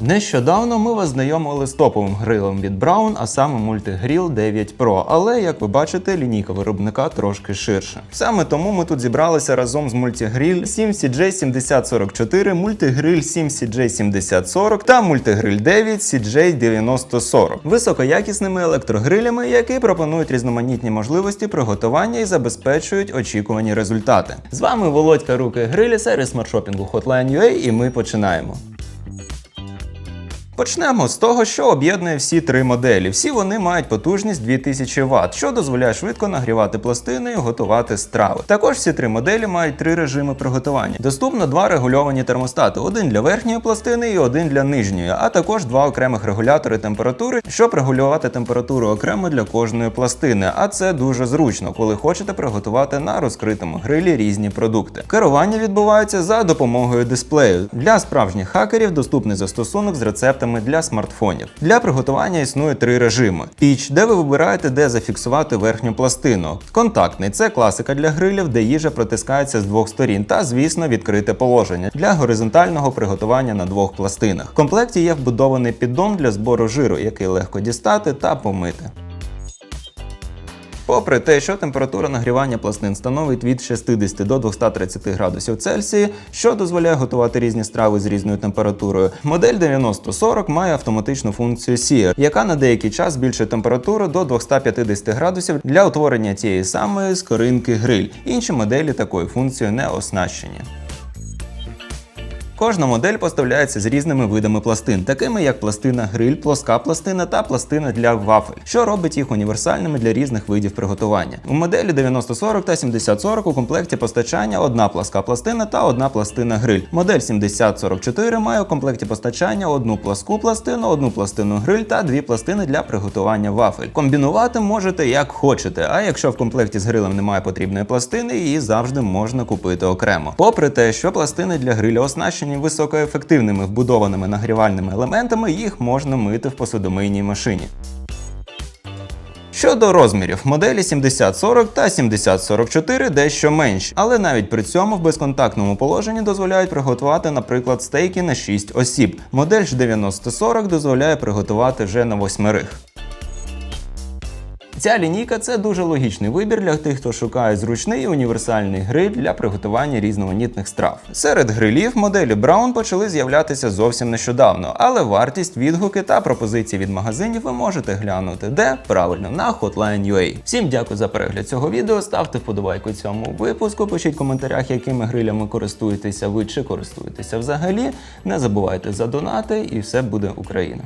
Нещодавно ми вас знайомили з топовим грилем від Braun, а саме Multigrill 9 Pro. Але як ви бачите, лінійка виробника трошки ширша. Саме тому ми тут зібралися разом з Multigrill 7CJ7044, Multigrill 7CJ7040 та Multigrill 9 CJ9040. Високоякісними електрогрилями, які пропонують різноманітні можливості приготування і забезпечують очікувані результати. З вами Володька Руки Грилі, сервіс смартшопінгу Hotline.ua і ми починаємо. Почнемо з того, що об'єднує всі три моделі. Всі вони мають потужність 2000 Вт, що дозволяє швидко нагрівати пластини і готувати страви. Також всі три моделі мають три режими приготування. Доступно два регульовані термостати: один для верхньої пластини і один для нижньої, а також два окремих регулятори температури, щоб регулювати температуру окремо для кожної пластини. А це дуже зручно, коли хочете приготувати на розкритому грилі різні продукти. Керування відбувається за допомогою дисплею. Для справжніх хакерів доступний застосунок з рецептами для смартфонів. Для приготування існує три режими: піч, де ви вибираєте, де зафіксувати верхню пластину. Контактний це класика для грилів, де їжа протискається з двох сторін, та, звісно, відкрите положення для горизонтального приготування на двох пластинах. В комплекті є вбудований піддон для збору жиру, який легко дістати та помити. Попри те, що температура нагрівання пластин становить від 60 до 230 градусів Цельсії, що дозволяє готувати різні страви з різною температурою, модель 9040 має автоматичну функцію Sear, яка на деякий час збільшує температуру до 250 градусів для утворення тієї самої скоринки гриль. Інші моделі такою функцією не оснащені. Кожна модель поставляється з різними видами пластин, такими як пластина гриль, плоска пластина та пластина для вафель, що робить їх універсальними для різних видів приготування. У моделі 9040 та 7040 у комплекті постачання одна плоска пластина та одна пластина гриль. Модель 7044 має у комплекті постачання одну пласку пластину, одну пластину гриль та дві пластини для приготування вафель. Комбінувати можете як хочете, а якщо в комплекті з грилем немає потрібної пластини, її завжди можна купити окремо. Попри те, що пластини для гриля оснащені високоефективними вбудованими нагрівальними елементами, їх можна мити в посудомийній машині. Щодо розмірів, моделі 7040 та 7044 дещо менші, але навіть при цьому в безконтактному положенні дозволяють приготувати, наприклад, стейки на 6 осіб. Модель ж 9040 дозволяє приготувати вже на восьмерих. Ця лінійка це дуже логічний вибір для тих, хто шукає зручний універсальний гриль для приготування різноманітних страв. Серед грилів моделі Braun почали з'являтися зовсім нещодавно, але вартість, відгуки та пропозиції від магазинів ви можете глянути, де правильно на Hotline.ua. Всім дякую за перегляд цього відео. Ставте вподобайку цьому випуску. Пишіть в коментарях, якими грилями користуєтеся ви чи користуєтеся взагалі. Не забувайте за донати, і все буде Україна.